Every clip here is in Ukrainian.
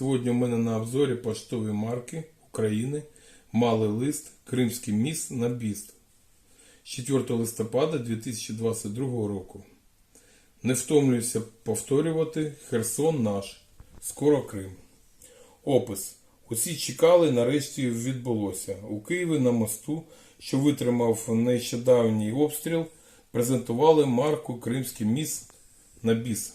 Сьогодні у мене на обзорі поштові марки України Малий лист Кримський міст на біст з 4 листопада 2022 року. Не втомлююся повторювати Херсон наш. Скоро Крим. Опис. Усі чекали, нарешті відбулося. У Києві на мосту, що витримав нещодавній обстріл, презентували марку Кримський міст на біс.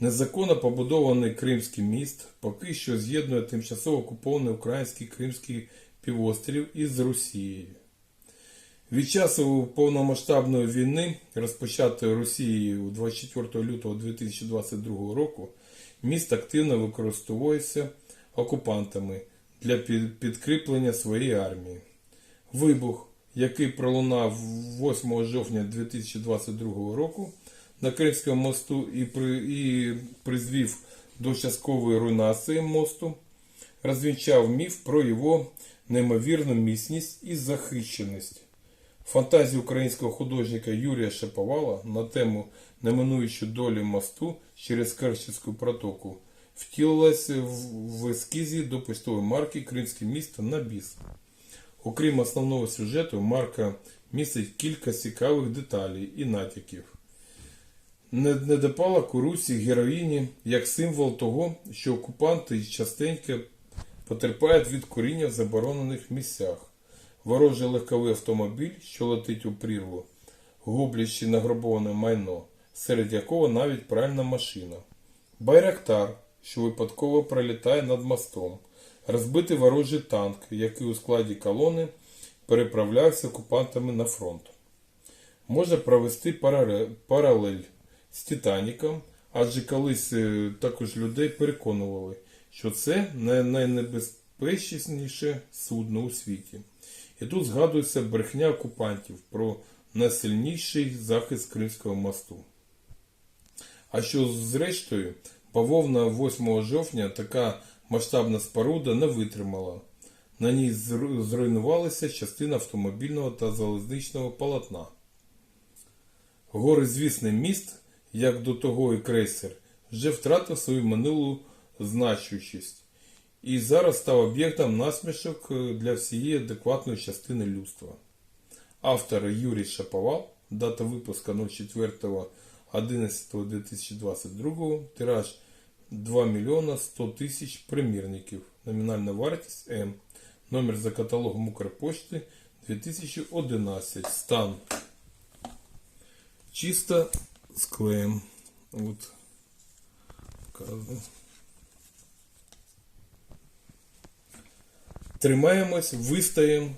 Незаконно побудований Кримський міст поки що з'єднує тимчасово окупований український Кримський півострів із Росією. Від часу повномасштабної війни, розпочатої Росією 24 лютого 2022 року, міст активно використовується окупантами для підкріплення своєї армії. Вибух, який пролунав 8 жовтня 2022 року на Кримському мосту і, при, і призвів до часткової руйнації мосту, розвінчав міф про його неймовірну міцність і захищеність. Фантазія українського художника Юрія Шаповала на тему неминуючої долі мосту через Керченську протоку втілилась в, в ескізі до почтової марки Кримське місто на біс. Окрім основного сюжету, марка містить кілька цікавих деталей і натяків. Не- Недопалок у героїні як символ того, що окупанти частенько потерпають від коріння в заборонених місцях. Ворожий легковий автомобіль, що летить у прірву, гублячи награбоване майно, серед якого навіть пральна машина. Байрактар, що випадково пролітає над мостом, розбитий ворожий танк, який у складі колони переправлявся окупантами на фронт. Можна провести паралель з Титаніком, адже колись е, також людей переконували, що це найнебезпечніше судно у світі. І тут згадується брехня окупантів про найсильніший захист Кримського мосту. А що зрештою, бавовна 8 жовтня така масштабна споруда не витримала. На ній зруйнувалася частина автомобільного та залізничного полотна. Гори Горизвісний міст, як до того і крейсер, вже втратив свою минулу значущість і зараз став об'єктом насмішок е, для всієї адекватної частини людства. Автор Юрій Шаповал, дата випуска 04.11.2022, тираж 2 мільйона 100 тисяч примірників, номінальна вартість М, номер за каталогом Укрпошти 2011, стан. Чисто з клеєм. От. Тримаємось, вистоїмо.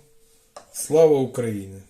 Слава Україні!